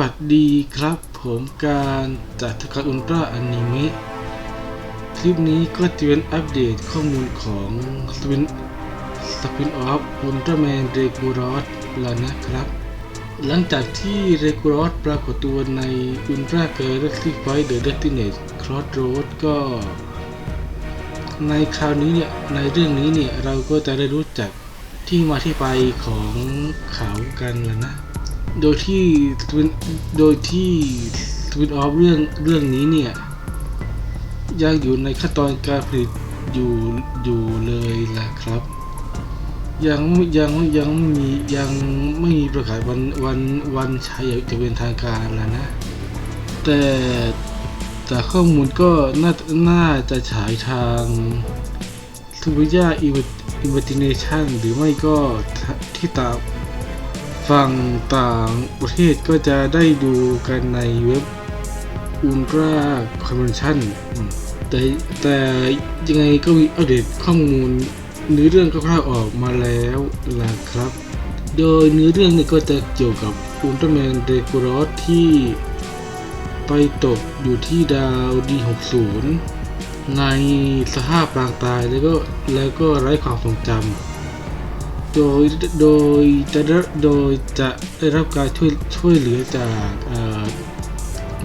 วัสดีครับ ผมการจากทการอุลตร้าอนิเมะคลิปนี้ก็จะเป็นอัปเดตข้อมูลของสปินสปินออฟอุลตร้าแมนเรกูรอสแล้วนะครับ หลังจากที่เรกูรอสปรากฏตัวในอุลตร้าเกอร์เรซี่ไฟเดอะเดสติเนตครอสโรดก็ ในคราวนี้เนี่ย ในเรื่องนี้เนี่ย เราก็จะได้รู้จักที่มาที่ไปของเขากันแล้วนะ โดยที่โดยที่ทวินออฟเรื่องเรื่องนี้เนี่ย ยังอยู่ในขั้นตอนการผลิตอยู่อยู่เลยล่ะครับ ยังยังยังไม่มียังไม่มีประกาศวันวันวันฉายอย่างจะเป็นทางการแล้วนะ แต่แต่ข้อมูลก็น่าน่าจะฉายทางทูบิยาอินเวติเนชันหรือไม่ก็ที่ตาม ฝั่งต่างประเทศก็จะได้ดูกันในเว็บ Ultra Convention แต่แต่ยังไงก็มีอัปเดตข้อมูลเนื้อเรื่องคร่าวๆออกมาแล้วล่ะครับ โดยเนื้อเรื่องนี่ยก็จะเกี่ยวกับอุลตร้าแมนเดกูรอสที่ไปตกอยู่ที่ดาว D60 ในสภาพปางตายแล้วก็แล้วก็ไร้ความทรงจำ โดยโดยจะได้โดยจะได้รับการช่วยช่วยเหลือจาก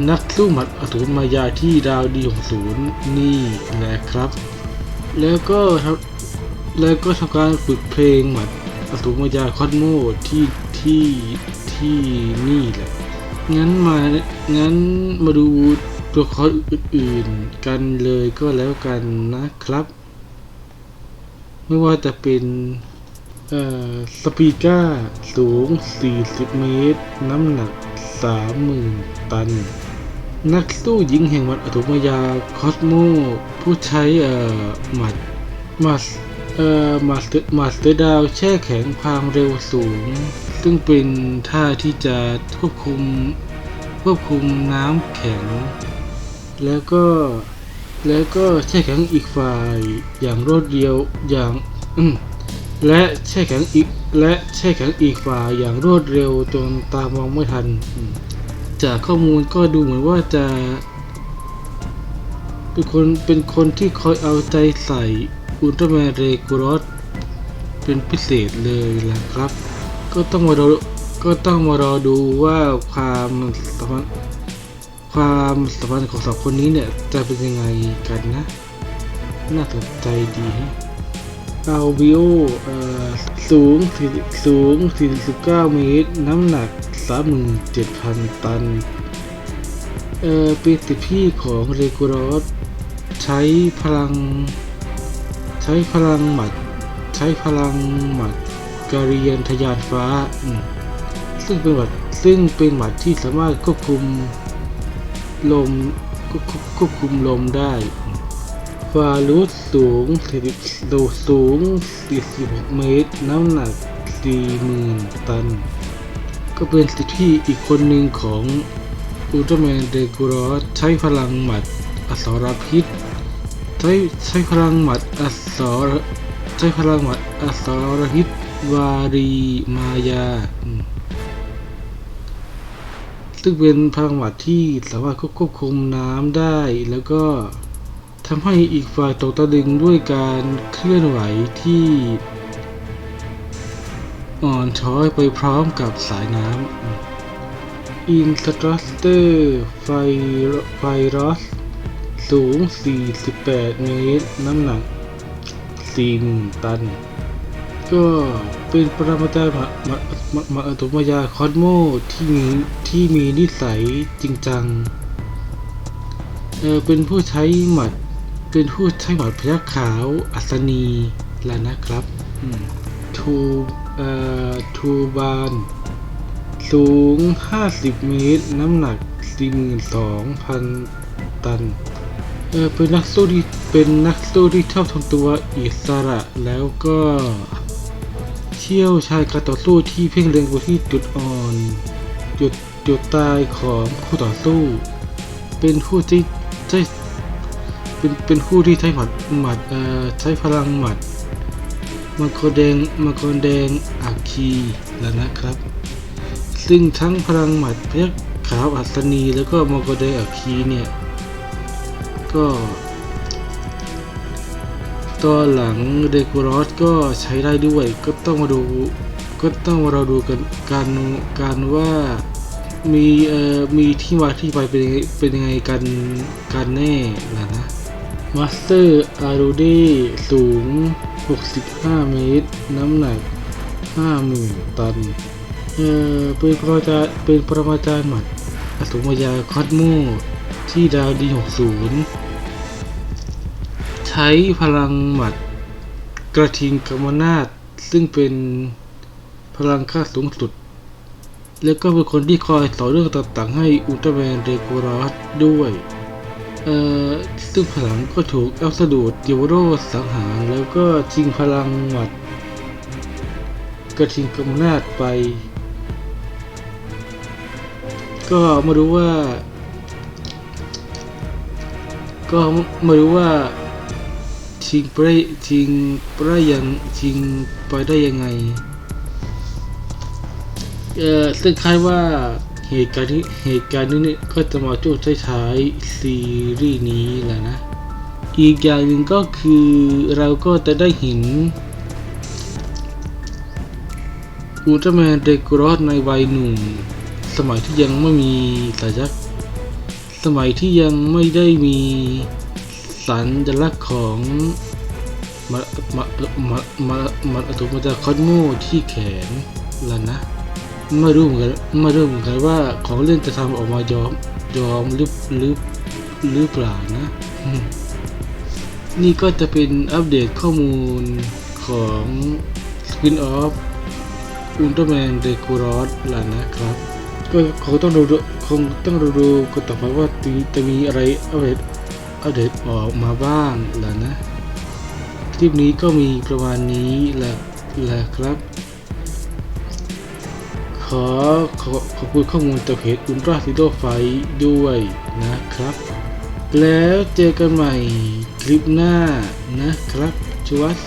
นักสู้หมัดอสูรมายาที่ดาวดีของศูนย์นี่แหละครับ แล้วก็ทำแล้วก็ทำการฝึกเพลงหมัดอสูรมายาคอสโมที่ที่ที่นี่แหละ งั้นมางั้นมาดูตัวละครอื่นๆกันเลยก็แล้วกันนะครับ ไม่ว่าจะเป็น เอ่อสปีก้าสูง 40 เมตร น้ำหนัก 30,000 ตัน นักสู้หญิงแห่งวัดอตุมยา คอสโม ผู้ใช้เอ่อหมัดมาสเอ่อมาสเตอร์มาสเตอร์ดาวแช่แข็งความเร็วสูง ซึ่งเป็นท่าที่จะควบคุมควบคุมน้ำแข็ง แล้วก็แล้วก็แช่แข็งอีกฝ่ายอย่างรวดเดียวอย่าง อืม และแช่แข็งอีกและแช่แข็งอีกฝ่ายอย่างรวดเร็วจนตามองไม่ทัน จากข้อมูลก็ดูเหมือนว่าจะ เป็นคนเป็นคนที่คอยเอาใจใส่อุลตร้าแมนเรกูรอสเป็นพิเศษเลยล่ะครับ ก็ต้องมารอก็ต้องมารอดูว่าความสัมพันธ์ความสัมพันธ์ของสองคนนี้เนี่ยจะเป็นยังไงกันนะ น่าสนใจดีฮะ อัลบิโอเอ่อสูง40สูง 49 เมตร น้ำหนัก 37,000 ตัน เออเป็นสิพี่ของเรกูรอสใช้พลัง ใช้พลังหมัด ใช้พลังหมัดการียนทะยานฟ้า ซึ่งเป็นหมัดซึ่งเป็นหมัดที่สามารถควบคุมลมควบคุมลมได้ อืมฟารุสสูง40โดสูง 46 เมตร น้ำหนัก 40,000 ตัน ก็เป็นสิทธิอีกคนหนึ่งของอุลตร้าแมนเดกูรอสใช้พลังหมัดอสรพิษ ใช้ใช้พลังหมัดอสรใช้พลังหมัดอสรพิษวารีมายา ซึ่งเป็นพลังหมัดที่สามารถควบคุมน้ำได้แล้วก็ ทำให้อีกฝ่ายตกตะลึงด้วยการเคลื่อนไหวที่อ่อนช้อยไปพร้อมกับสายน้ำ อินสตรัสเตอร์ไฟไฟรอสสูง 48 เมตร น้ำหนัก 4 ตัน ก็เป็นปรมาจารย์มามามามาอัตมยาคอสโมที่มีที่มีนิสัยจริงจังเออเป็นผู้ใช้หมัด เป็นผู้ใช้หมัดพยัคฆ์ขาว อัศนีแล้วนะครับอืมทูเอ่อทูบาน สูง 50 เมตร น้ำหนัก 42,000 ตัน เออเป็นนักสู้ที่เป็นนักสู้ที่ชอบทำตัวอิสระแล้วก็เชี่ยวชาญการต่อสู้ที่เพ่งเล็งไปที่จุดอ่อน จุดจุดตายของคู่ต่อสู้ เป็นผู้ที่ใช้ เป็นเป็นผู้ที่ใช้หมัดหมัดเอ่อใช้พลังหมัดมังกรแดงมังกรแดงอาคีแล้วนะครับ ซึ่งทั้งพลังหมัดพยัคฆ์ขาวอัศนีแล้วก็มองโกเดอาคีเนี่ยก็ตอนหลังเดกูรอสก็ใช้ได้ด้วยก็ต้องมาดูก็ต้องมาเราดูกันการการว่ามีเอ่อมีที่มาที่ไปเป็นเป็นยังไงกันกันแน่ล่ะนะ มาสเตอร์อารูดีสูง 65 เมตร น้ำหนัก 50,000 ตัน เอ่อเป็นปรมาจารย์เป็นปรมาจารย์หมัดอสมยาคอสโมที่ดาวดี60 ใช้พลังหมัดกระทิงกรรมนาศซึ่งเป็นพลังค่าสูงสุด แล้วก็เป็นคนที่คอยสอนเรื่องต่างๆให้อุลตร้าแมนเรโกรอสด้วย เอ่อซึ่งพลังก็ถูกเอลซาดูดดิวโรสังหารแล้วก็ชิงพลังหมัด กระทิงกำนาจไป ก็มารู้ว่า ก็มารู้ว่าชิงไปได้ชิงไปได้ยังชิงไปได้ยังไง เอ่อซึ่งคาดว่า เหตุการณ์นี้เหตุการณ์นี้เนี่ยก็จะมาช่วงท้ายๆซีรีส์นี้แหละนะ อีกอย่างหนึ่งก็คือเราก็จะได้เห็นอุลตร้าแมนเดกรอสในวัยหนุ่ม สมัยที่ยังไม่มีสายักษ์สมัยที่ยังไม่ได้มีสัญลักษณ์ของมามามามามาอัตมาจากคอสโมที่แขนแล้วนะ ไม่รู้เหมือนกันไม่รู้เหมือนกันว่าของเล่นจะทำออกมายอมยอมหรือหรือหรือเปล่านะ นี่ก็จะเป็นอัปเดตข้อมูลของ Spin off Ultraman d e c o r o s ล่ะนะครับ ก็คงต้องดูคงต้องดูดูกันต่อไปว่าจะมีอะไรอัปเดตอัปเดตออกมาบ้างล่ะนะ คลิปนี้ก็มีประมาณนี้แหละแหละครับ ขอขอขอบคุณข้อมูลจากเพจอุลตราซิโดไฟด้วยนะครับ แล้วเจอกันใหม่คลิปหน้านะครับชวัส